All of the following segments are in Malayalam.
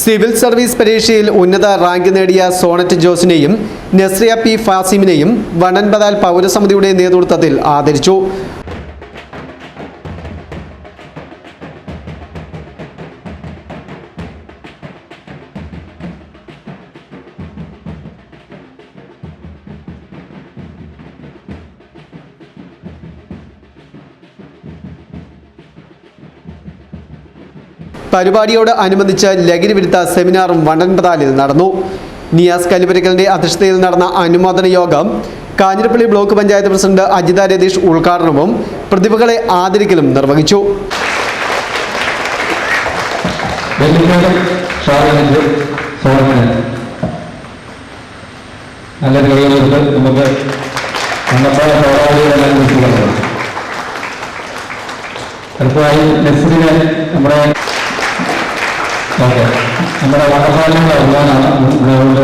സിവിൽ സർവീസ് പരീക്ഷയിൽ ഉന്നത റാങ്ക് നേടിയ സോണറ്റ് ജോസിനെയും നസ്രിയ പി ഫാസിമിനെയും വണൻബദാൽ പൗരസമിതിയുടെ നേതൃത്വത്തിൽ ആദരിച്ചു. പരിപാടിയോട് അനുബന്ധിച്ച് ലഹരി വിരുദ്ധ സെമിനാറും വണ്ടൻപതാലിൽ നടന്നു. നിയാസ് കലിപരിക്കലിന്റെ അധ്യക്ഷതയിൽ നടന്ന അനുമോദന യോഗം കാഞ്ഞിരപ്പള്ളി ബ്ലോക്ക് പഞ്ചായത്ത് പ്രസിഡന്റ് അജിത രതീഷ് ഉദ്ഘാടനവും പ്രതിഭകളെ ആദരിക്കലും നിർവഹിച്ചു. നമുക്ക് നമ്മുടെ ഓക്കെ. നമ്മുടെ അഭിമാനമാണ് അതുകൊണ്ട്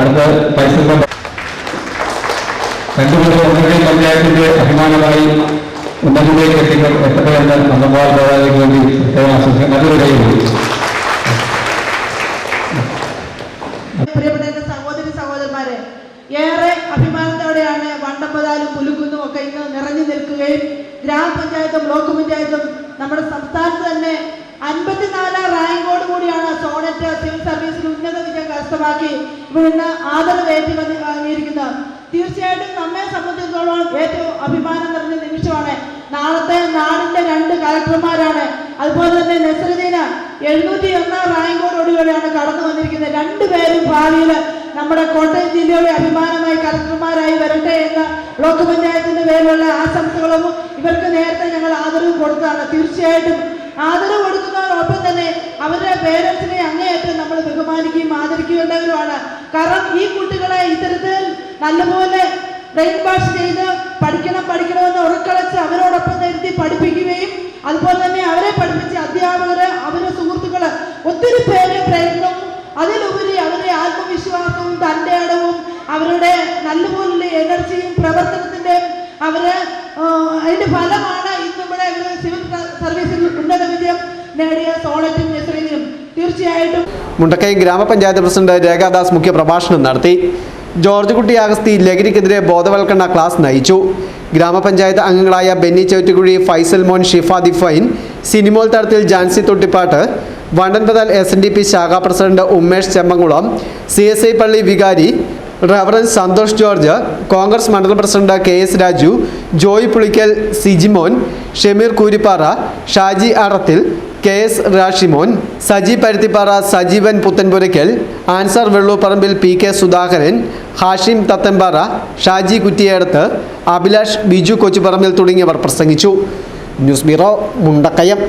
അടുത്ത പരിസരം രണ്ടുപേരും ഒന്നുകിൽ പഞ്ചായത്തിന്റെ അഭിമാനമായി ഉന്നതിയിലേക്ക് എത്തിക്ക. എത്തപ്പെടുന്ന നന്ദമാൽ പോരാളിക്ക് വേണ്ടി പ്രത്യേകം ആശംസിക്കാൻ നല്ലൊരു കൈ പ്രിയപ്പെട്ട സഹോദരി സഹോദരന്മാരെ ഏറെ അഭിമാനത്തോടെയാണ് വണ്ടമ്പതാലും പുലുക്കുന്നും ഒക്കെ ഇന്ന് നിറഞ്ഞു നിൽക്കുകയും ഗ്രാമപഞ്ചായത്തും ബ്ലോക്ക് പഞ്ചായത്തും നമ്മുടെ സംസ്ഥാനത്ത് തന്നെ അൻപത്തിനാലാം റാങ്കോട് കൂടിയാണ് സോണറ്റ് സിവിൽ സർവീസിൽ ഉന്നത വിജയം കരസ്ഥമാക്കി ഇവിടുന്ന് ആദരവ് ആദരവേറ്റി വന്ന് വാങ്ങിയിരിക്കുന്നത് തീർച്ചയായിട്ടും നമ്മെ സംബന്ധിച്ചിടത്തോളം ഏറ്റവും അഭിമാനം നിറഞ്ഞ നിമിഷമാണ്. നാളത്തെ നാടിന്റെ രണ്ട് കളക്ടർമാരാണ് അതുപോലെ തന്നെ നസറുദ്ദീന് എഴുന്നൂറ്റി ഒന്നാം റാങ്കോടുകൂടിയാണ് കടന്നു വന്നിരിക്കുന്നത്. രണ്ടുപേരും ഭാവിയിൽ നമ്മുടെ കോട്ടയം ജില്ലയുടെ അഭിമാനമായി കളക്ടർമാരായി വരട്ടെ എന്ന ബ്ലോക്ക് പഞ്ചായത്തിന്റെ പേരിലുള്ള ആശംസകളും ഇവർക്ക് നേരത്തെ ഞങ്ങൾ ആദരവ് കൊടുത്തതാണ്. തീർച്ചയായിട്ടും ആദരവ് കൊടുക്കുന്നതോടൊപ്പം തന്നെ അവരുടെ പേരൻസിനെ അങ്ങേയറ്റം നമ്മൾ ബഹുമാനിക്കുകയും ആദരിക്കേണ്ടവരുമാണ് കാരണം ഈ കുട്ടികളെ ഇത്തരത്തിൽ നല്ലപോലെ ബ്രെയിൻ വാഷ് ചെയ്ത് പഠിക്കണം പഠിക്കണമെന്ന് ഉറക്കളച്ച് അവരോടൊപ്പം നിർത്തി പഠിപ്പിക്കുകയും അതുപോലെ തന്നെ അവരെ പഠിപ്പിച്ച് അധ്യാപകര് അവരുടെ സുഹൃത്തുക്കൾ ഒത്തിരി പേര് പ്രയത്നവും അതിലുപരി അവരുടെ ആത്മവിശ്വാസവും തന്റെ അടവും അവരുടെ നല്ലപോലെ എനർജിയും പ്രവർത്തനത്തിന്റെയും അവർ അതിന്റെ ഫലമാണ് ഇന്ന് ഇവിടെ ഇവർ സിവിൽ സർവീസിൽ ഉന്നത വിജയം നേടിയ സോളറ്റും നസ്രീനും തീർച്ചയായിട്ടും മുണ്ടക്കയം ഗ്രാമപഞ്ചായത്ത് പ്രസിഡന്റ് രേഖാദാസ് മുഖ്യപ്രഭാഷണം നടത്തി. ജോർജ് കുട്ടി അഗസ്തി ലഹരിക്കെതിരെ ബോധവൽക്കരണ ക്ലാസ് നയിച്ചു. ഗ്രാമപഞ്ചായത്ത് അംഗങ്ങളായ ബെന്നി ചേറ്റുകുഴി ഫൈസൽ മോൻ ഷിഫ ദിഫൈൻ Sinimol Thadathil Jancy Thottippattu Vandanpathal S N D P ശാഖാ president Umesh Chemmamkulam C S I പള്ളി വികാരി റവറൻ സന്തോഷ് ജോർജ് കോൺഗ്രസ് മണ്ഡലം president K S Raju Joy Pulickal Sijimon Shameer Kooripara Shaji Arathil K S Rashimon Saji Paruthippara Sajeevan Puthenpurackal Anser Vellooparambil P K Sudhakaran Hashim Thathampara Shaji Kuttiyedath Abhilash Biju Kochuparambil തുടങ്ങിയവർ പ്രസംഗിച്ചു. News bureau Mundakayam.